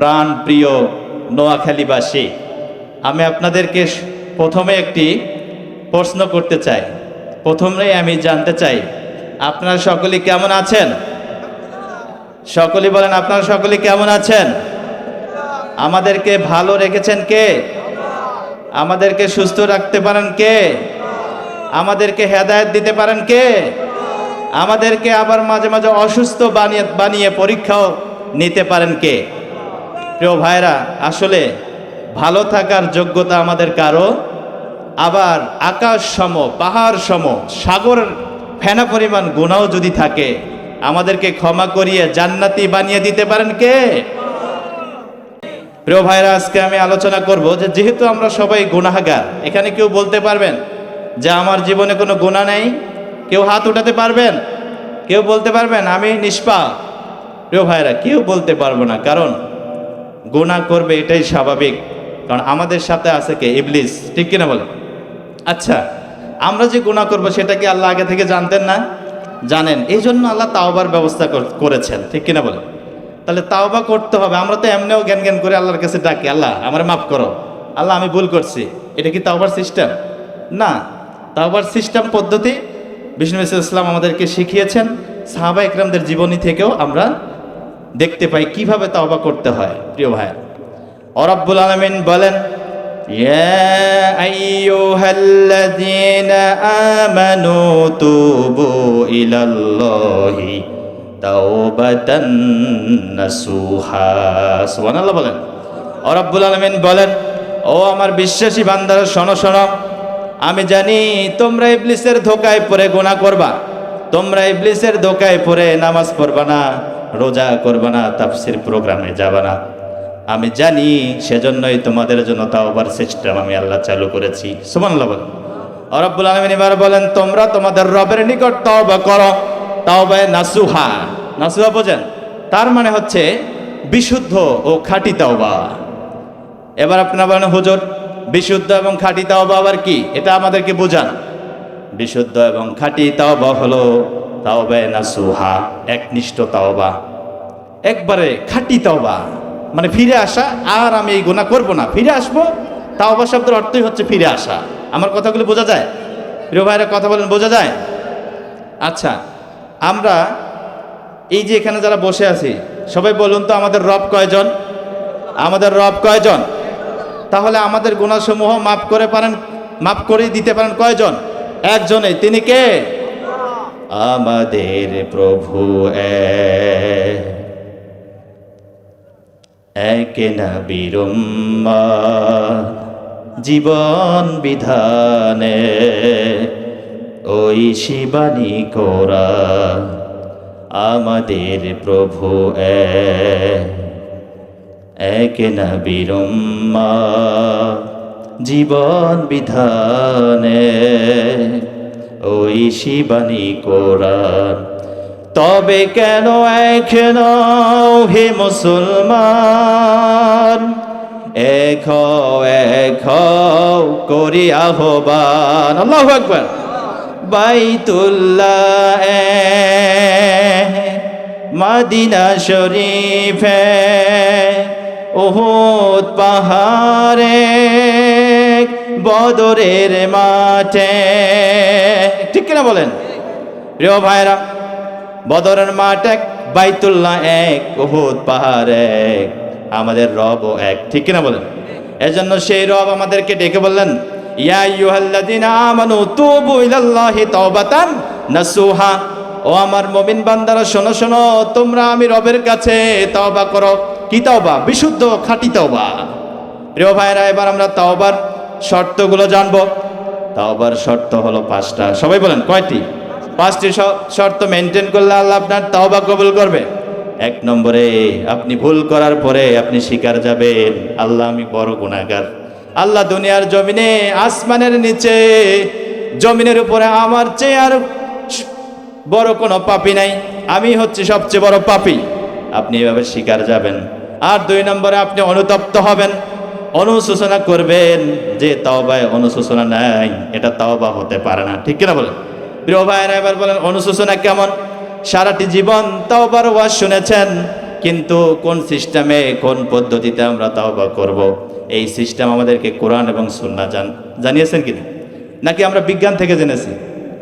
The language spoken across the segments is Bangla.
প্রাণ প্রিয় নোয়াখালীবাসী, আমি আপনাদেরকে প্রথমে একটি প্রশ্ন করতে চাই। প্রথমেই আমি জানতে চাই, আপনারা সকলে কেমন আছেন? সকলে বলেন, আপনারা সকলে কেমন আছেন? আমাদেরকে ভালো রেখেছেন কে? আমাদেরকে সুস্থ রাখতে পারেন কে? আমাদেরকে হেদায়েত দিতে পারেন কে? আমাদেরকে আবার মাঝে মাঝে অসুস্থ বানিয়ে বানিয়ে পরীক্ষাও নিতে পারেন কে? প্রিয় ভাইরা, আসলে ভালো থাকার যোগ্যতা আমাদের কারও? আবার আকাশ সম, পাহাড় সম সাগর ফেনা পরিমাণ গুণাও যদি থাকে, আমাদেরকে ক্ষমা করিয়ে জান্নাতি বানিয়ে দিতে পারেন কে? প্রিয় ভাইরা, আজকে আমি আলোচনা করব যে যেহেতু আমরা সবাই গুনাহগার, এখানে কেউ বলতে পারবেন যে আমার জীবনে কোনো গুণা নেই? কেউ হাত উঠাতে পারবেন? কেউ বলতে পারবেন আমি নিষ্পাপ? প্রিয় ভাইরা, কেউ বলতে পারব না, কারণ গুণা করবে এটাই স্বাভাবিক। কারণ আমাদের সাথে আছে কে? ইবলিস। ঠিক কিনা বলে আচ্ছা আমরা যে গুণা করব সেটা কি আল্লাহ আগে থেকে জানতেন না? জানেন। এই জন্য আল্লাহ তাওবার ব্যবস্থা করেছেন। ঠিক কিনা বলে তাহলে তাওবা করতে হবে। আমরা তো এমনিও জ্ঞান জ্ঞান করে আল্লাহর কাছে ডাকি। আল্লাহ, আমার মাফ করো। আল্লাহ, আমি ভুল করছি। এটা কি তাওবার সিস্টেম? না। তাওবার সিস্টেম পদ্ধতি বিষ্ণু ইসলাম আমাদেরকে শিখিয়েছেন। সাহাবা ইকরামদের জীবনী থেকেও আমরা দেখতে পাই কিভাবে তাওবা করতে হয় প্রিয় ভাই অরব্বুল আলমিন বলেন يا أيها الذين آمنوا توبوا إلى الله توبة نصوحا সুবহান আল্লাহ বলেন অরব্বুল আলমিন বলেন ও আমার বিশ্বাসী বান্দারা শোনো শোনো আমি জানি তোমরা ইবলিসের ধোকায় পড়ে গুনাহ করবা তোমরা ইবলিসের ধোকায় পড়ে নামাজ পড়বা না রোজা করবে না, তাফসির প্রোগ্রামে যাবা না। আমি জানি সেজন্যই তোমাদের জন্য তাওবার সিস্টেম আমি আল্লাহ চালু করেছি। সুবহানাল্লাহ বলেন। রব্বুল আলামিন এবার বলেন, তোমরা তোমাদের রবের নিকট তাওবা করো। তাওবায়ে নাসুহা। নাসুহা বোঝেন, তার মানে হচ্ছে বিশুদ্ধ ও খাঁটি তাওবা। এবার আপনারা বলেন, হুজুর, বিশুদ্ধ এবং খাঁটি তাওবা আবার কি? এটা আমাদেরকে বোঝান। বিশুদ্ধ এবং খাঁটি তাওবা হলো তাওবায়ে নাসুহা, একনিষ্ঠ তাওবা। একবারে খাঁটি তাওবা। মানে ফিরে আসা আর আমি এই গোনা করব না। ফিরে আসব তাওবা শব্দের অর্থই হচ্ছে ফিরে আসা। আমার কথাগুলো বোঝা যায়? প্রিয় ভাইরা কথা বলেন বোঝা যায়? আচ্ছা আমরা এই যে এখানে যারা বসে আছি সবাই বলুন তো আমাদের রব কয়জন? আমাদের রব কয়জন? তাহলে আমাদের গুণাসমূহ মাফ করে পারেন মাফ করে দিতে পারেন কয়জন? একজনে তিনি কে? আমাদের প্রভু এক। এক নবীর উম্মত, জীবন বিধানে ওই শিবানী কোরা। আমাদের প্রভু এক নবীর উম্মত, জীবন বিধানে ওই শিবানী কোরআন তবে কেন এখন হে মুসলমান? হও, এক করি আহ্বান। আল্লাহ আকবার। বাইতুল্লাহ মাদিনা শরীফে ওহুদ পাহাড়ে বদরের মাঠে। ঠিক কিনা বলেন? প্রিয় ভাইরা বদরের মাঠ এক, বাইতুল্লাহ এক ওহুদ পাহাড় এক, আমাদের রব ও এক। ঠিক কিনা বলেন? এজন্য সেই রব আমাদেরকে ডেকে বললেন, ইয়া ইউহাল্লাযিনা আমানু তুবু ইলাল্লাহি তাওবাতান নাসুহা। ও আমার মুমিন বান্দারা, শোনো শোনো, তোমরা আমি রবের কাছে তওবা করো। কি তওবা? বিশুদ্ধ খাঁটি তওবা। প্রিয় ভাইরা এবার আমরা তওবার শর্তগুলো জানব। তাওবার শর্ত হলো পাঁচটা। সবাই বলেন, কয়টি? পাঁচটি শর্ত মেনটেন করলে আল্লাহ আপনার তাওবা কবুল করবে। এক নম্বরে, আপনি ভুল করার পরে আপনি শিকার যাবেন। আল্লাহ, আমি বড় গুণাগার আল্লাহ দুনিয়ার জমিনে, আসমানের নিচে, জমিনের উপরে আমার চেয়ে আর বড় কোনো পাপি নাই। আমি হচ্ছে সবচেয়ে বড় পাপি। আপনি এভাবে শিকার যাবেন। আর দুই নম্বরে, আপনি অনুতপ্ত হবেন। অনুশোচনা করবেন যে তাওবায় অনুশোচনা নাই। এটা তাওবা হতে পারে না। ঠিক কিনা বলেন? প্রিয় ভাইয়েরা, এবার বলেন অনুশোচনা কেমন? সারাটি জীবন তাওবার ওয়াজ শুনেছেন, কিন্তু কোন সিস্টেমে, কোন পদ্ধতিতে আমরা তাওবা করব? এই সিস্টেম আমাদেরকে কোরআন এবং সুন্না জান, জানিয়েছেন কিনা? নাকি আমরা বিজ্ঞান থেকে জেনেছি?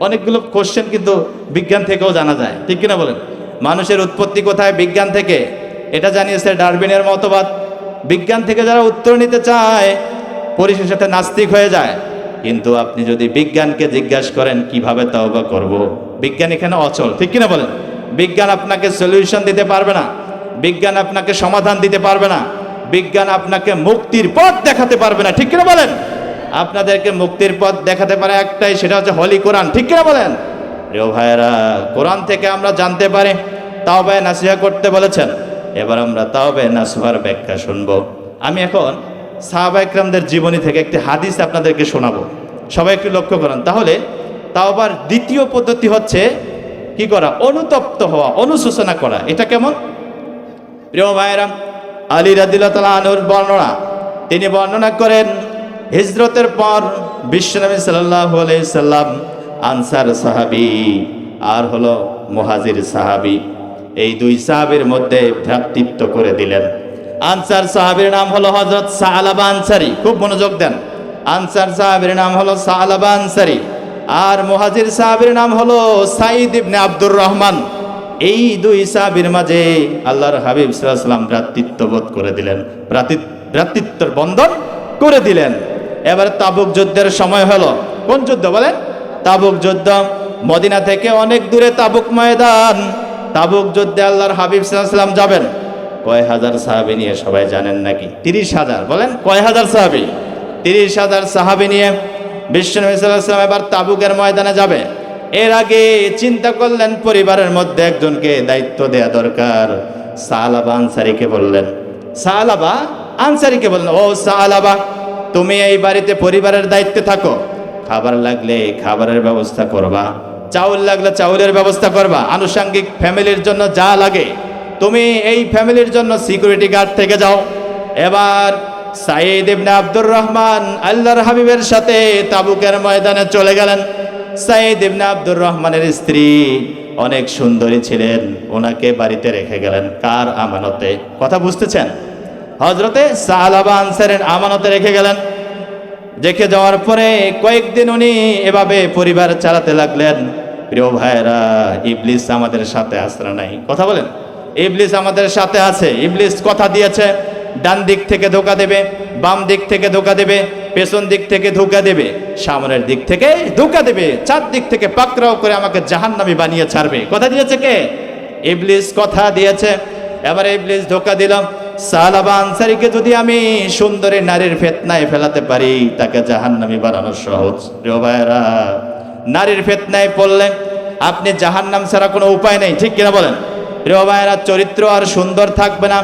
অনেকগুলো কোশ্চেন কিন্তু বিজ্ঞান থেকেও জানা যায়, ঠিক কিনা বলেন? মানুষের উৎপত্তি কোথায় বিজ্ঞান থেকে? এটা জানিয়েছে ডারবিনের মতবাদ। বিজ্ঞান থেকে যারা উত্তর নিতে চায়, পরিশেষে নাস্তিক হয়ে যায়। কিন্তু আপনি যদি বিজ্ঞানকে জিজ্ঞাসা করেন, কীভাবে তাওবা করব? বিজ্ঞান এখানে অচল, ঠিক কিনা বলেন? বিজ্ঞান আপনাকে সলিউশন দিতে পারবে না। বিজ্ঞান আপনাকে সমাধান দিতে পারবে না। বিজ্ঞান আপনাকে মুক্তির পথ দেখাতে পারবে না, ঠিক কিনা বলেন? আপনাদেরকে মুক্তির পথ দেখাতে পারে একটাই, সেটা হচ্ছে হলি কোরআন ঠিক কিনা বলেন? প্রিয় ভাইয়েরা কোরআন থেকে আমরা জানতে পারি তাও ভাই নাসিহা করতে বলেছেন। এবার আমরা তাও ভাই নাসুহার ব্যাখ্যা শুনব। আমি এখন সাহাবা একরামদের জীবনী থেকে একটি হাদিস আপনাদেরকে শোনাবো। সবাই একটু লক্ষ্য করেন। তাহলে তাও আবার দ্বিতীয় পদ্ধতি হচ্ছে কি করা? অনুতপ্ত হওয়া, অনুশোচনা করা। এটা কেমন? প্রিয় ভাইরাম আলী রাদিল্লা তালা আনুর বর্ণনা। তিনি বর্ণনা করেন, হিজরতের পর বিশ্বনবী সাল্লাহ সাল্লাম আনসার সাহাবি, আর হলো মুহাজির সাহাবি। এই দুই সাহাবির মধ্যে ভ্রাতৃত্ব করে দিলেন। আনসার সাহাবির নাম হলো হজরত সাহালাবা আনসারি। খুব মনোযোগ দেন। আনসার সাহাবির নাম হলো সাহালাবা আনসারি। আর মুহাজির সাহাবির নাম হলো সাইদ ইবনে আব্দুর রহমান। এই দুই সাহাবির মাঝে আল্লাহর হাবিব সাল্লাম ভ্রাতৃত্ব বোধ করে দিলেন। ভ্রাতৃ- ভ্রাতৃত্বের বন্ধন করে দিলেন। এবার তাবুক যুদ্ধের সময় হলো। কোন যুদ্ধ বলেন? তাবুক যুদ্ধ। মদিনা থেকে অনেক দূরে তাবুক ময়দান। তাবুক যুদ্ধে আল্লাহর হাবিব সাল্লাম যাবেন। কয় হাজার সাহাবি নিয়ে সবাই জানেন নাকি? তিরিশ হাজার, বলেন কয় হাজার সাহাবি? তিরিশ হাজার সাহাবি নিয়ে বিশ্বনবী সাল্লাম এবার তাবুকের ময়দানে যাবে। এর আগে চিন্তা করলেন পরিবারের মধ্যে একজনকে দায়িত্ব দেয়া দরকার। সালাবা আনসারিকে বললেন। সালাবা আনসারিকে বললেন, ও সালাবা, তুমি এই বাড়িতে পরিবারের দায়িত্বে থাকো। খাবার লাগলে খাবারের ব্যবস্থা করবা, চাউল লাগলে চাউলের ব্যবস্থা করবা। আনুষঙ্গিক ফ্যামিলির জন্য যা লাগে তুমি এই ফ্যামিলির জন্য সিকিউরিটি গার্ড থেকে যাও। এবার সাইদ ইবনে আব্দুর রহমান আল্লাহর হাবিবের সাথে তাবুকের ময়দানে চলে গেলেন। সাইদ ইবনে আব্দুর রহমানের স্ত্রী অনেক সুন্দরী ছিলেন, ওনাকে বাড়িতে রেখে গেলেন কার আমানতে? কথা বুঝতেছেন? হজরতে সাহালাবা আনসারের আমানতে রেখে গেলেন। রেখে যাওয়ার পরে কয়েকদিন উনি এভাবে পরিবার চালাতে লাগলেন। প্রিয় ভাইরা ইবলিস আমাদের সাথে আসরা নাই। কথা বলেন। ইবলিস আমাদের সাথে আছে। ইবলিস কথা দিয়েছে, ডান দিক থেকে ধোকা দেবে, বাম দিক থেকে ধোকা দেবে, পেছন দিক থেকে ধোকা দেবে, সামনের দিক থেকে ধোকা দেবে, চার দিক থেকে পাকড়াও করে আমাকে জাহান্নামি বানিয়ে ছাড়বে। কথা দিয়েছে কে? ইবলিস কথা দিয়েছে। এবারে ইবলিস ধোকা দিলাম সালাবা আনসারিকে যদি আমি সুন্দরী নারীর ফেতনায় ফেলাতে পারি, তাকে জাহান্নামি বানানো সহজ। ভাইয়েরা, নারীর ফেতনায় পড়লে আপনি জাহান্নাম ছাড়া কোনো উপায় নেই, ঠিক কিনা বলেন? ভাইয়েরা চরিত্র আর সুন্দর থাকবে না,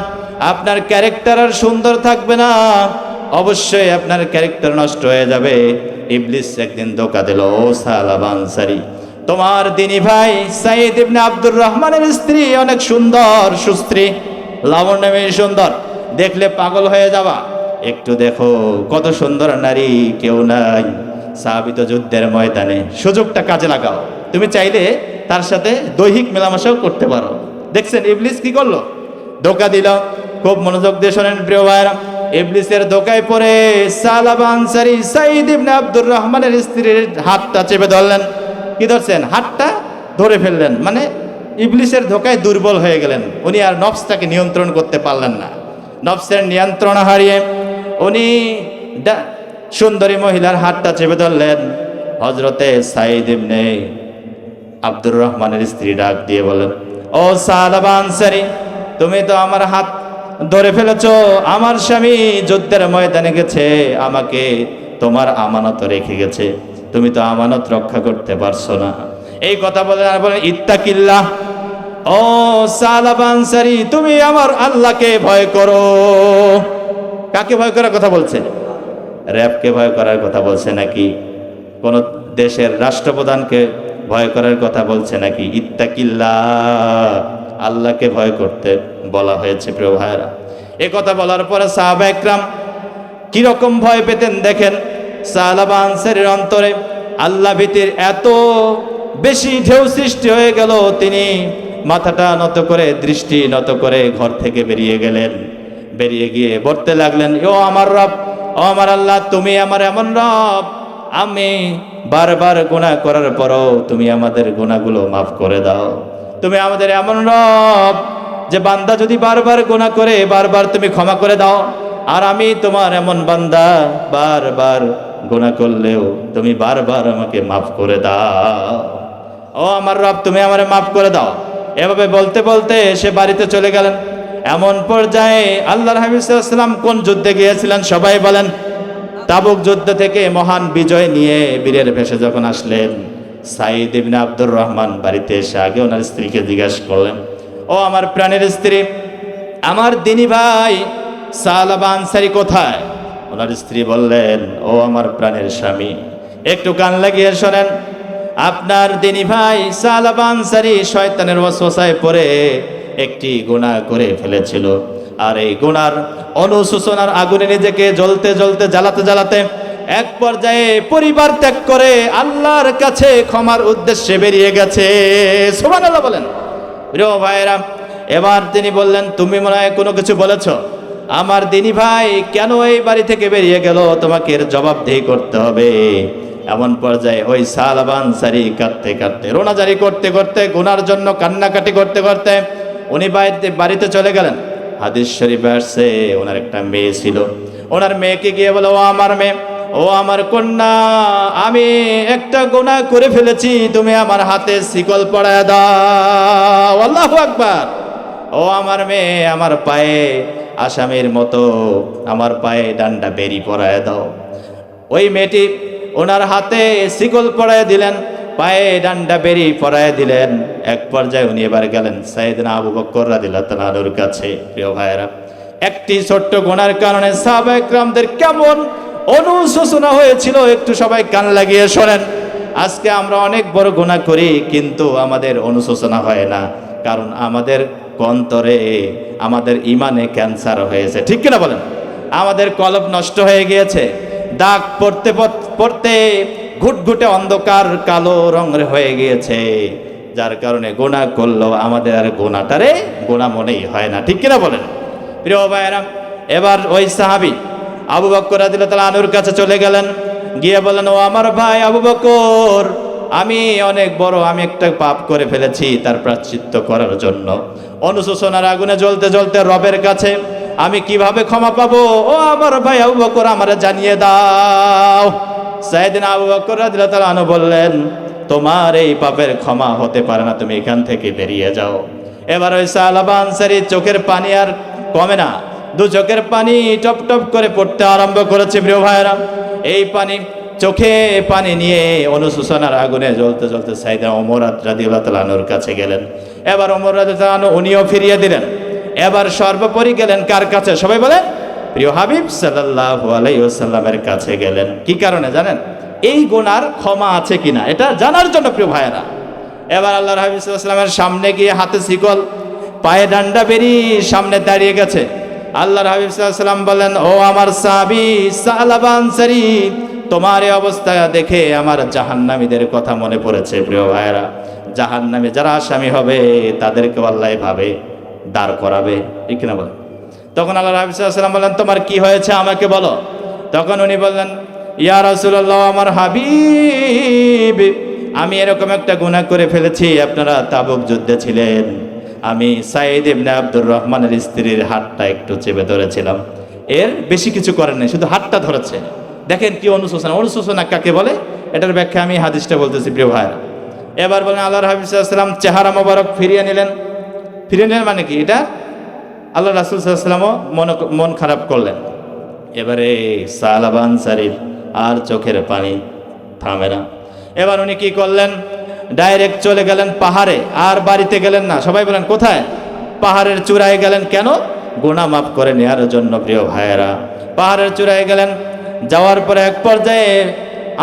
আপনার ক্যারেক্টার আর সুন্দর থাকবে না, অবশ্যই আপনার ক্যারেক্টার নষ্ট হয়ে যাবে। ইবলিস একদিন ধোকা দিল, ও সালাবা আনসারি, তোমার দিনী ভাই সাইদ ইবনে আব্দুর রহমানের স্ত্রী অনেক সুন্দর, সুস্ত্রী লাবণ্যমী সুন্দর, দেখলে পাগল হয়ে যাবা। একটু দেখো, কত সুন্দর নারী, কেউ নাই সাহাবিত যুদ্ধের ময়দানে সুযোগটা কাজে লাগাও। তুমি চাইলে তার সাথে দৈহিক মেলামেশাও করতে পারো। দেখছেন, ইবলিস কি করল? ধোকা দিল। খুব মনোযোগ দিয়ে শোনেন প্রিয় ভাইরা ইবলিসের ধোকায় পড়ে সালাবা আনসারি সাইদ ইবনে আব্দুর রহমানের স্ত্রীর হাতটা চেপে ধরলেন। কি ধরছেন? হাতটা ধরে ফেললেন। মানে ইবলিসের ধোকায় দুর্বল হয়ে গেলেন। উনি আর নফসটাকে নিয়ন্ত্রণ করতে পারলেন না। নফসের নিয়ন্ত্রণ হারিয়ে উনি সুন্দরী মহিলার হাতটা চেপে ধরলেন। হজরতে সাইদ ইবনে আব্দুর রহমানের স্ত্রী ডাক দিয়ে বলেন ও সালাবা আনসারি তুমি তো আমার হাত ধরে ফেলেছ, আমার স্বামী যুদ্ধের ময়দানে গেছে, আমাকে তোমার আমানত রেখে গেছে, তুমি তো আমানত রক্ষা করতে পারছ না। এই কথা বলে আর বলেন ইত্তাকিল্লাহ, ও সালাবা আনসারি তুমি আমার আল্লাহকে ভয় করো। কাকে ভয় করার কথা বলছে? র্যাবকে ভয় করার কথা বলছে নাকি? কোন দেশের রাষ্ট্রপ্রধানকে ভয় করার কথা বলছে নাকি? ইত্তাকিল্লা। আল্লাহকে ভয় করতে বলা হয়েছে প্রিয় ভাইরা এ কথা বলার পরে সাহাবা একরাম কীরকম ভয় পেতেন দেখেন? সালাবা আনসারের অন্তরে আল্লাহ ভীতির এত বেশি ঢেউ সৃষ্টি হয়ে গেল, তিনি মাথাটা নত করে, দৃষ্টি নত করে ঘর থেকে বেরিয়ে গেলেন। বেরিয়ে গিয়ে বলতে লাগলেন, ও আমার রব, ও আমার আল্লাহ, তুমি আমার এমন রব আমি বারবার গুনাহ করার পরও তুমি আমাদের গুনাহগুলো মাফ করে দাও। তুমি আমাদের এমন রব যে বান্দা যদি বারবার গুনাহ করে, বারবার তুমি ক্ষমা করে দাও। আর আমি তোমার এমন বান্দা বারবার গুনাহ করলেও তুমি বারবার আমাকে মাফ করে দাও। ও আমার রব, তুমি আমার মাফ করে দাও। এভাবে বলতে বলতে সে বাড়িতে চলে গেলেন। এমন পর্যায়ে আল্লাহ হাবিবাম কোন যুদ্ধে গিয়েছিলেন সবাই বলেন তাবুক যুদ্ধ থেকে মহান বিজয় নিয়ে বীরের ভেসে যখন আসলেন সাইদ ইবনে আব্দুর রহমান বাড়িতে এসে আগে ওনার স্ত্রীকে জিজ্ঞাসা করলেন, ও আমার প্রাণের স্ত্রী, আমার দিনী ভাই সালাবা আনসারি কোথায়? ওনার স্ত্রী বললেন, ও আমার প্রাণের স্বামী, একটু কান লাগিয়ে শোনেন, আপনার দিনী ভাই সালাবা আনসারি শয়তানের ওয়াসওয়াসায় পড়ে একটি গুনাহ করে ফেলেছিল। আর এই গুনার অনুশোচনার আগুনে নিজেকে জ্বলতে জ্বলতে, জ্বালাতে জ্বালাতে এক পর্যায়ে পরিবার ত্যাগ করে আল্লাহর কাছে ক্ষমার উদ্দেশ্যে বেরিয়ে গেছে। সুবহানাল্লাহ বলেন। প্রিয় ভাইরা এবার তিনি বললেন, তুমি মনে হয় কোনো কিছু বলেছ? আমার দিনী ভাই, কেন এই বাড়ি থেকে বেরিয়ে গেল? তোমাকে এর জবাবদেহি করতে হবে। এমন পর্যায়ে ওই সালাবান সারি কাঁদতে কাটতে রোনাজারি করতে করতে, গুনার জন্য কান্নাকাটি করতে করতে উনি বাড়িতে বাড়িতে চলে গেলেন। হাদিস শরীফে আসছে, ওনার একটা মেয়ে ছিল। ওনার মেয়েকে গিয়ে বলো, ও আমার মেয়ে, ও আমার কন্যা, আমি একটা গোনা করে ফেলেছি, তুমি আমার হাতে শিকল পড়ায় দাও। আল্লাহ আকবার। ও আমার মেয়ে, আমার পায়ে আসামির মতো, আমার পায়ে ডান্ডা বেরি পরায় দাও। ওই মেয়েটি ওনার হাতে শিকল পরায় দিলেন। পায়ে ডান্ডা বেরিয়ে পরায় দিলেন। এক পর্যায়ে উনি এবার গেলেন সাইদিন আবু বক্কর রাদিল্লাহ তালানুর কাছে। প্রিয় ভাইয়েরা, একটি ছোট্ট গোনার কারণে সাহাবাহামদের কেমন অনুশোচনা হয়েছিল একটু সবাই কান লাগিয়ে শোনেন। আজকে আমরা অনেক বড় গুণা করি, কিন্তু আমাদের অনুশোচনা হয় না। কারণ আমাদের কন্তরে আমাদের ইমানে ক্যান্সার হয়েছে। ঠিক কিনা বলেন? আমাদের কলব নষ্ট হয়ে গিয়েছে। দাগ পড়তে পড়তে ঘুটঘুটে অন্ধকার কালো রঙের হয়ে গিয়েছে। যার কারণে গোনা করল আমাদের আর গোনাটারে গোনা মনেই হয় না। ঠিক কিনা বলেন? প্রিয় ভাইয়েরা, এবার ওই সাহাবি আবু বক্কর আদিল্লা তালা আনুর কাছে চলে গেলেন। গিয়ে বলেন ও আমার ভাই আবু বকর, আমি অনেক বড়, আমি একটা পাপ করে ফেলেছি তার প্রাশ্চিত্য করার জন্য। অনুশোচনার আগুনে জ্বলতে জ্বলতে রবের কাছে, আমি কীভাবে ক্ষমা পাবো? ও আমার ভাই আবু বকর, আমার জানিয়ে দাও। সাইদিন আবু বকর তাআলা বললেন, তোমার এই পাপের ক্ষমা হতে পারে না, তুমি এখান থেকে বেরিয়ে যাও। এবার ওই সালাবা আনসারি চোখের পানি আর কমে না, দু চোখের পানি টপ টপ করে পড়তে আরম্ভ করেছে, প্রিয় ভাইয়েরা। এই পানি, চোখে পানি নিয়ে অনুশোচনার আগুনে জ্বলতে জ্বলতে সাইদা ওমর আনহুর কাছে গেলেন। এবার ওমর আনহু উনিও ফিরিয়ে দিলেন। এবার সর্বোপরি গেলেন কার কাছে? সবাই বলেন প্রিয় হাবিব সাল্লাল্লাহু আলাইহি ওয়াসাল্লামের কাছে গেলেন। কি কারণে জানেন? এই গোনার ক্ষমা আছে কিনা, এটা জানার জন্য প্রিয় ভাইয়েরা। এবার আল্লাহর হাবিব সাল্লাল্লাহু আলাইহি ওয়াসাল্লামের সামনে গিয়ে হাতে শিকল, পায়ে ডান্ডা বেরিয়ে সামনে দাঁড়িয়ে গেছে। আল্লাহর হাবিব বলেন, ও আমার সাহাবী সালাবা আনসারী তোমার এই অবস্থা দেখে আমার জাহান্নামীদের কথা মনে পড়েছে প্রিয় ভাইয়েরা। জাহান্নামে যারা আসামি হবে তাদেরকে আল্লাহ ভাবে দাঁড় করাবে। ঠিক কিনা বলেন? তখন আল্লাহ হাবিবাম বললেন, তোমার কি হয়েছে আমাকে বলো? তখন উনি বললেন, ইয়া রাসূলুল্লাহ, আমার হাবিব, আমি এরকম একটা গুণা করে ফেলেছি, আপনারা তাবুক যুদ্ধে ছিলেন। আমি সাইদ ইবনে আব্দুর রহমানের স্ত্রীর হাতটা একটু চেপে ধরেছিলাম। এর বেশি কিছু করেন নাই, শুধু হাতটা ধরেছে। দেখেন কি অনুশোচনা অনুশোচনা কাকে বলে? এটার ব্যাখ্যা আমি হাদিসটা বলতেছি, প্রিয় ভাইরা এবার বলেন আল্লাহর হাবিব চেহারা মোবারক ফিরিয়ে নিলেন। ফিরিয়ে নিলেন মানে কি? এটা আল্লাহ রাসুল সাল্লামও মন মন খারাপ করলেন। এবারে সালাবান সারির আর চোখের পানি থামে না। এবার উনি কি করলেন? ডাইরেক্ট চলে গেলেন পাহাড়ে, আর বাড়িতে গেলেন না। সবাই বলেন, কোথায়? পাহাড়ের চূড়ায় গেলেন কেন? গোনা মাফ করে নেওয়ার জন্য, প্রিয় ভাইয়েরা। পাহাড়ের চূড়ায় গেলেন, যাওয়ার পরে এক পর্যায়ে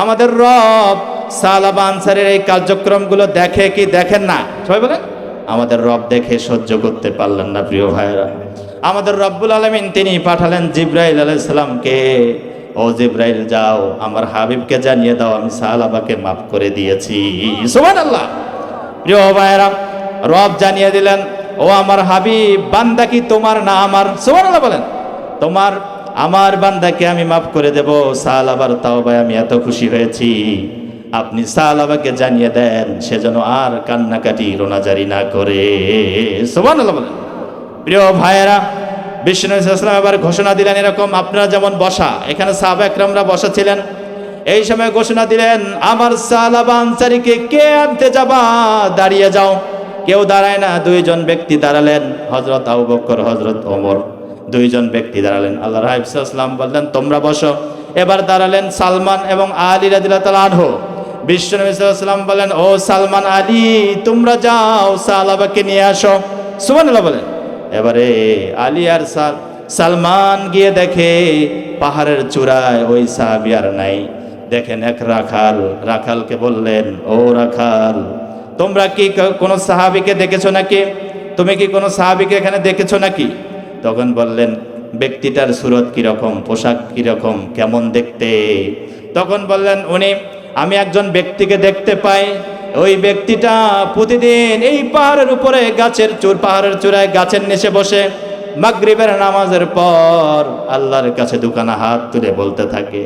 আমাদের রব সালাবা আনসারের এই কার্যক্রমগুলো দেখে কি দেখেন না? সবাই বলেন আমাদের রব দেখে সহ্য করতে পারলেন না, প্রিয় ভাইয়েরা। আমাদের রব্বুল আলমিন তিনি পাঠালেন জিব্রাইল আলাইসালামকে ও জিব্রাইল, যাও, আমার হাবিবকে জানিয়ে দাও, আমি সাহালাবাকে মাফ করে দিয়েছি। সুবহান আল্লাহ প্রিয় ভাইয়েরা, রব জানিয়ে দিলেন, ও আমার হাবিব, বান্দা কি তোমার না আমার? সুবহানাল্লাহ বলেন, তোমার, আমার বান্দাকে আমি মাফ করে দেব। সালাবার তাও ভাই আমি এত খুশি হয়েছি। আপনি সালাবাকে জানিয়ে দেন, সে যেন আর কান্নাকাটি, রোনাজারি না করে। বলেন। প্রিয় ভাইয়েরা ইসলাম এবার ঘোষণা দিলেন এরকম, আপনারা যেমন বসা, এখানে সাহাবা একরামরা বসা ছিলেন এই সময় ঘোষণা দিলেন, আমার সালাবা আনসারিকে কে আনতে যাবা? দাঁড়িয়ে যাও। কেউ দাঁড়ায় না, দুইজন ব্যক্তি দাঁড়ালেন হজরত আবু বকর হজরত ওমর। দুইজন ব্যক্তি দাঁড়ালেন। আল্লাহ রাহিবসাল্লাম বললেন, তোমরা বসো। এবার দাঁড়ালেন সালমান এবং আলী রাদিল্লাহ তালা আনহো। ইসলাম বলেন, ও সালমান আলী, তোমরা যাও, সালাবাকে নিয়ে আসো। সুবহানাল্লাহ বলেন। এবারে আলী আর সাল, সালমান গিয়ে দেখে পাহাড়ের চূড়ায় ওই সাহাবি আর নাই। দেখেন এক রাখাল, রাখালকে বললেন, ও রাখাল, তোমরা কি, কোনো সাহাবিকে দেখেছ নাকি? তুমি কি কোনো সাহাবিকে এখানে দেখেছ নাকি? তখন বললেন, ব্যক্তিটার সুরত কীরকম, পোশাক কীরকম, কেমন দেখতে? তখন বললেন, উনি আমি একজন ব্যক্তিকে দেখতে পাই। ওই ব্যক্তিটা প্রতিদিন এই পাহাড়ের উপরে গাছের চূড়, পাহাড়ের চূড়ায় গাছের নিচে বসে মাগরিবের নামাজের পর আল্লাহর কাছে দুখানা হাত তুলে বলতে থাকে,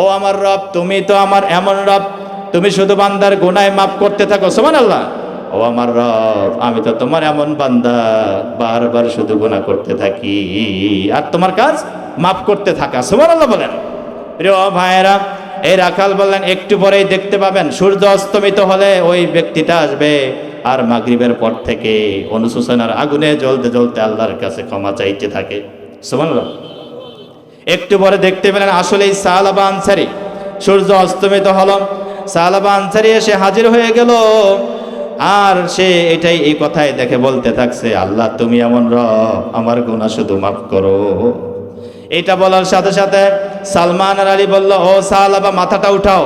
ও আমার রব, তুমি তো আমার এমন রব, তুমি শুধু বান্দার গোনায় মাফ করতে থাকো। সমান আল্লাহ ও আমার রব, আমি তো তোমার এমন বান্দা, বারবার শুধু গোনা করতে থাকি, আর তোমার কাজ মাফ করতে থাকা। সমান আল্লাহ বলেন। প্রিয় ভাইয়েরা এই রাখাল বললেন, একটু পরেই দেখতে পাবেন, সূর্য অস্তমিত হলে ওই ব্যক্তিটা আসবে আর মাগরিবের পর থেকে অনুশোচনার আগুনে জ্বলতে জ্বলতে আল্লাহর কাছে ক্ষমা চাইতে থাকে। একটু পরে দেখতে পেলেন আসলেই সালাবা আনসারি, সূর্য অস্তমিত হলো। সালাবা আনসারি এসে হাজির হয়ে গেল আর সে এটাই এই কথাই দেখে বলতে থাকছে, আল্লাহ, তুমি এমন রব, আমার গুনাহ শুধু মাফ করো। এটা বলার সাথে সাথে সালমান আর আলী বলল, ও সালাবা, মাথাটা উঠাও।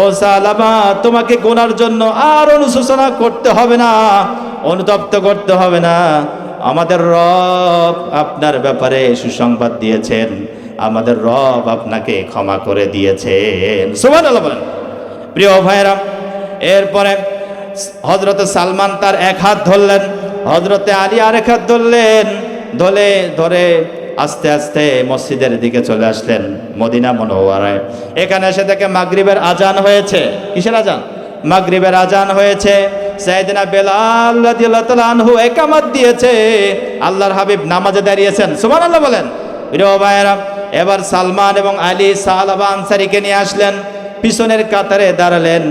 ও সালাবা, তোমাকে গোনার জন্য আর অনুশোচনা করতে হবে না, অনুতপ্ত করতে হবে না। আমাদের রব আপনার ব্যাপারে সুসংবাদ দিয়েছেন। আমাদের রব আপনাকে ক্ষমা করে দিয়েছেন। সুবহানাল্লাহ বলেন। প্রিয় ভাইরা এরপরে হজরতে সালমান তার এক হাত ধরলেন হজরতে আলী আরেক হাত ধরলেন, ধরে ধরে আস্তে আস্তে মসজিদের দিকে চলে আসলেন মদিনা মনোয়ারায়। এখানে এসে দেখে মাগরিবের আজান হয়েছে। কিসের আজান? মাগরিবের আজান হয়েছে। সাইদিনা বেলাল রাদিয়াল্লাহু একামত দিয়েছে। আল্লাহর হাবিব নামাজে দাঁড়িয়েছেন। সুবহানাল্লাহ বলেন, প্রিয় ভাইয়েরা, এবার সালমান এবং আলী সাহাবা আনসারিকে নিয়ে আসলেন। পিছনের কাতারে দাঁড়ালেন,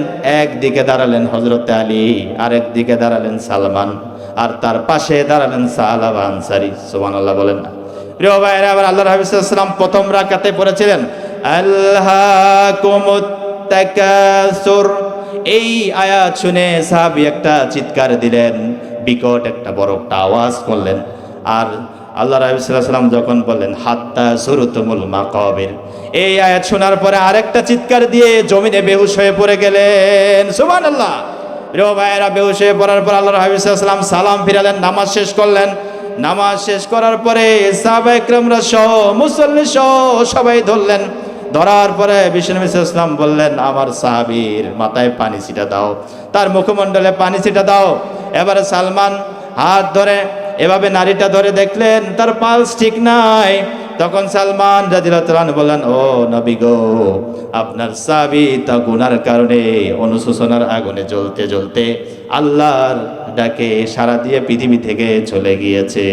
একদিকে দাঁড়ালেন হজরতে আলী আরেক দিকে দাঁড়ালেন সালমান, আর তার পাশে দাঁড়ালেন সাহাবা আনসারি। সুবহানাল্লাহ বলেন না। প্রিয় ভাইয়েরা আবার আল্লাহ হাবিবাম প্রথম রাকাতে পড়েছিলেন আল্লাহ এই আয়াত শুনে সাহাবি একটা চিৎকার দিলেন, বিকট একটা বড় একটা আওয়াজ করলেন, আর আল্লাহ রাহিসাল্লাম যখন বললেন, হাত্তা সুরুতুমুল মাকাবির এই আয়াত শোনার পরে আরেকটা চিৎকার দিয়ে জমিনে বেহুশ হয়ে পড়ে গেলেন সুমান আল্লাহ প্রিয় ভাইয়েরা, বেহুশ হয়ে পড়ার পর আল্লাহ হাবিসাল্লাম সালাম ফিরালেন, নামাজ শেষ করলেন নামাজ শেষ করার পরে সাহাবা একরামরা সহ, মুসল্লি সহ সবাই ধরলেন। ধরার পরে বিষ্ণু ইসলাম বললেন, আমার সাহাবির মাথায় পানি ছিটা দাও, তার মুখমণ্ডলে পানি ছিটা দাও। এবারে সালমান হাত ধরে, এভাবে নারীটা ধরে দেখলেন, তার পালস ঠিক নাই। তখন সালমান রাজিলান বললেন, ও নবী গো, আপনার সাবি তা গুনার কারণে অনুশোচনার আগুনে জ্বলতে জ্বলতে আল্লাহর ডাকে সারা দিয়ে পৃথিবী থেকে চলে গিয়েছে।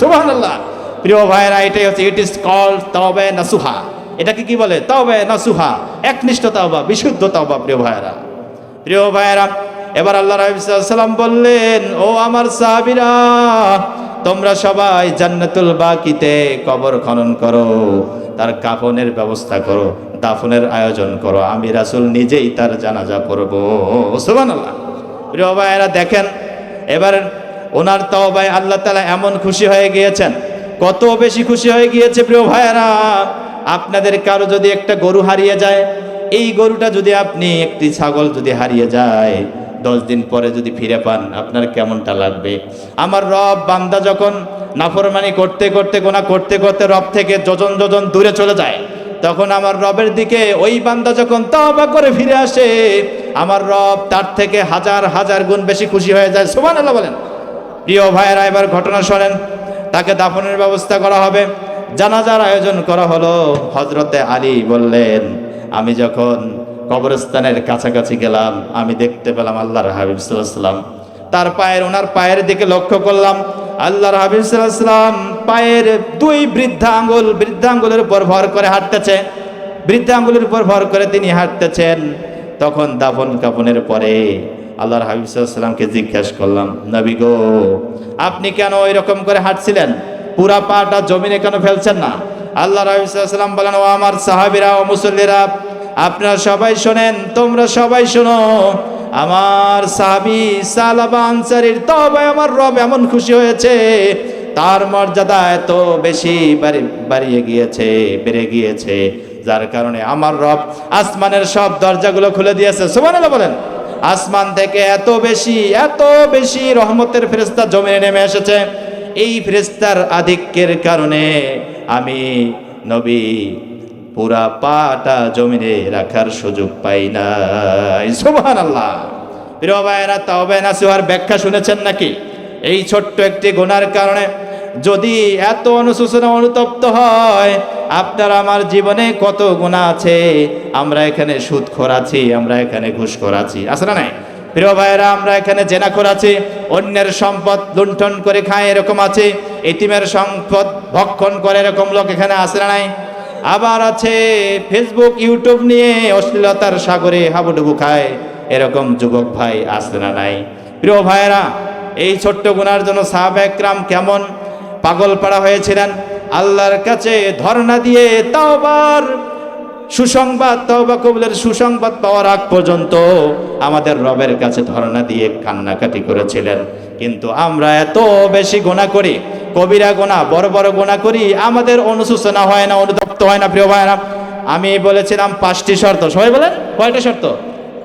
সুবহানাল্লাহ। প্রিয় ভাইয়েরা, এটাই হচ্ছে ইট ইজ কল তবে নাসুহা। এটাকে কি বলে? তবে নাসুহা। একনিষ্ঠ তাওবা, বিশুদ্ধ তাওবা, প্রিয় ভাইয়েরা। প্রিয় ভাইয়েরা, এবার আল্লাহ সাল্লাম বললেন, ও আমার সাহাবিরা তোমরা সবাই জান্নাতুল বাকিতে কবর খনন করো, তার কাফনের ব্যবস্থা করো, দাফনের আয়োজন করো। আমি রাসূল নিজেই তার জানাজা পড়ব। সুবহানাল্লাহ। প্রিয় ভাইয়েরা, দেখেন, এবার ওনার তওবায় আল্লাহ তালা এমন খুশি হয়ে গিয়েছেন। কত বেশি খুশি হয়ে গিয়েছে প্রিয় ভাইয়েরা। আপনাদের কারও যদি একটা গরু হারিয়ে যায়, এই গরুটা যদি আপনি, একটি ছাগল যদি হারিয়ে যায় দশ দিন পরে যদি ফিরে পান, আপনার কেমনটা লাগবে? আমার রব বান্দা যখন নাফরমানি করতে করতে, গোনা করতে করতে রব থেকে যোজন যোজন দূরে চলে যায়, তখন আমার রবের দিকে ওই বান্দা যখন তবা করে ফিরে আসে, আমার রব তার থেকে হাজার হাজার গুণ বেশি খুশি হয়ে যায়। সুবান আল্লাহ বলেন। প্রিয় ভাইয়েরা, এবার ঘটনা শোনেন। তাকে দাফনের ব্যবস্থা করা হবে। জানাজার আয়োজন করা হলো। হজরতে আলী বললেন, আমি যখন কবরস্থানের কাছাকাছি গেলাম, আমি দেখতে পেলাম আল্লাহর হাবিব সাল্লাম তার পায়ের, ওনার পায়ের দিকে লক্ষ্য করলাম, আল্লাহর হাবিব সাল্লাম পায়ের দুই বৃদ্ধা আঙ্গুল বৃদ্ধা আঙ্গুলের উপর ভর করে হাঁটতেছে। বৃদ্ধা আঙ্গুলের উপর ভর করে তিনি হাঁটতেছেন। তখন দাফন কাফনের পরে আল্লাহর হাবিব সাল্লামকে জিজ্ঞাসা করলাম, নবী গো, আপনি কেন ওই রকম করে হাঁটছিলেন? পুরা পাটা জমিনে কেন ফেলছেন না? আল্লাহ রাহিসাল্লাম বলেন, ও আমার সাহাবিরা, ও মুসল্লিরা আপনারা সবাই শোনেন, তোমরা সবাই শোনো। আমার সাহাবি সালাবা আনসারির তবে আমার রব এমন খুশি হয়েছে, তার মর্যাদা এত বেশি বাড়িয়ে গিয়েছে, বেড়ে গিয়েছে, যার কারণে আমার রব আসমানের সব দরজাগুলো খুলে দিয়েছে। সুবহানাল্লাহ বলেন, আসমান থেকে এত বেশি এত বেশি রহমতের ফেরেস্তা জমিনে নেমে এসেছে। এই ফেরেস্তার আধিক্যের কারণে আমি নবী পুরা পাটা জমিনে রাখার সুযোগ পাই নাই। সুবহান আল্লাহ প্রিয় ভাইয়েরা তবে নাসিহার ব্যাখ্যা শুনেছেন নাকি? এই ছোট্ট একটি গুনার কারণে যদি এত অনুশোচনা অনুতপ্ত হয়, আপনার আমার জীবনে কত গুণা আছে? আমরা এখানে সুদ আছি, আমরা এখানে ঘুষ আছি। আছে না নাই? প্রিয় ভাইয়েরা, আমরা এখানে জেনা আছি, অন্যের সম্পদ লুণ্ঠন করে খায় এরকম আছে, এতিমের সম্পদ ভক্ষণ করে এরকম লোক এখানে আসে না নাই? আবার আছে ফেসবুক ইউটিউব নিয়ে অশ্লীলতার সাগরে হাবুডুবু খায়। এরকম যুবক ভাই আছে না নাই? প্রিয় ভাইয়েরা, এই ছোট্ট গুনার জন্য সাহাব একরাম কেমন পাগল পাড়া হয়েছিলেন? আল্লাহর কাছে ধর্ণা দিয়ে তাওবার, সুসংবাদ, তওবা কবুলের সুসংবাদ পাওয়ার আগ পর্যন্ত আমাদের রবের কাছে ধর্ণা দিয়ে কান্নাকাটি করেছিলেন। কিন্তু আমরা এত বেশি গোনা করি কবিরা গোনা, বড় বড় গোনা করি, আমাদের অনুশোচনা হয় না, অনুতপ্ত হয় না, প্রিয় ভাইরা আমি বলেছিলাম পাঁচটি শর্ত। সবাই বলেন, কয়টা শর্ত?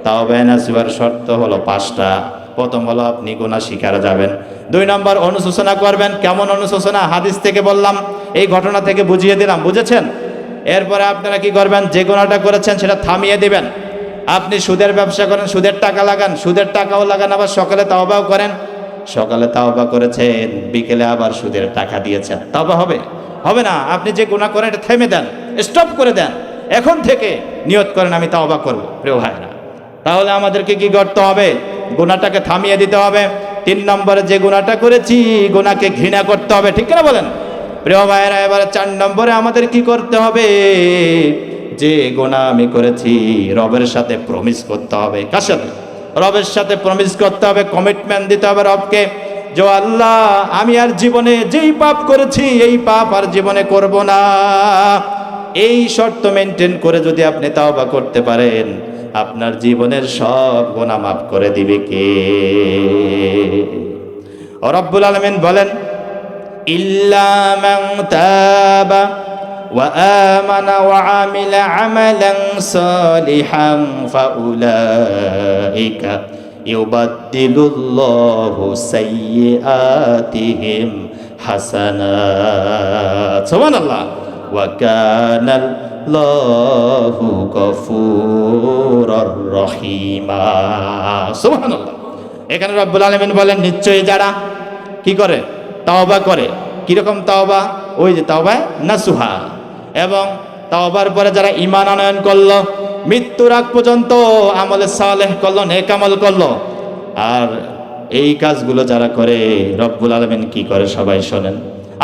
তাও বেনাসিবার শর্ত হলো পাঁচটা। প্রথম হলো আপনি গোনা শিকারা যাবেন। দুই নম্বর, অনুশোচনা করবেন। কেমন অনুশোচনা? হাদিস থেকে বললাম, এই ঘটনা থেকে বুঝিয়ে দিলাম। বুঝেছেন? এরপরে আপনারা কি করবেন? যে গোনাটা করেছেন, সেটা থামিয়ে দিবেন। আপনি সুদের ব্যবসা করেন, সুদের টাকা লাগান, সুদের টাকাও লাগান, আবার সকালে তাওবাও করেন। সকালে তাওবা করেছেন, বিকেলে আবার সুদের টাকা দিয়েছেন। তাওবা হবে? হবে না। আপনি যে গুণা করেন, এটা থেমে দেন স্টপ করে দেন। এখন থেকে নিয়ত করেন, আমি তাওবা করব, প্রিয় ভাইরা তাহলে আমাদেরকে কি করতে হবে? গুণাটাকে থামিয়ে দিতে হবে। তিন নম্বরে যে গুণাটা করেছি গুণাকে ঘৃণা করতে হবে। ঠিক না বলেন? প্রিয় ভাইয়েরা, এবারে চার নম্বরে আমাদের কি করতে হবে? যে গোনা আমি করেছি, রবের সাথে প্রমিস করতে হবে। কার সাথে? রবের সাথে প্রমিস করতে হবে কমিটমেন্ট দিতে হবে রবকে। যে আল্লাহ, আমি আর জীবনে যেই পাপ করেছি, এই পাপ আর জীবনে করব না। এই শর্ত মেনটেন করে যদি আপনি তাওবা করতে পারেন, আপনার জীবনের সব গোনা মাফ করে দিবে কে? রব্বুল আলমিন বলেন, ইল্লা وآمن وعمل عملا صالحا فأولئك يبدل الله سيئاتهم حسنات سبحان الله وكان الله غفورا رحيما سبحان الله এখানে রব্বুল আলমিন বলেন নিশ্চয়ই যারা কি করে তাওবা করে কিরকম তাওবা ওই যে তাওবা নাসুহা এবং তাওবার পরে যারা ইমান আনয়ন করল, মৃত্যুর আগ পর্যন্ত আমলে সালেহ করল, নেক আমল করল। আর এই কাজগুলো যারা করে, রব্বুল আলমিন কি করে সবাই শোনেন?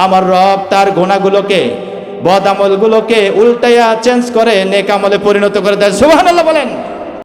আমার রব তার গোনাগুলোকে বদ আমলগুলোকে উল্টাইয়া চেঞ্জ করে, নেক আমলে পরিণত করে দেয়। সুবহানাল্লাহ বলেন।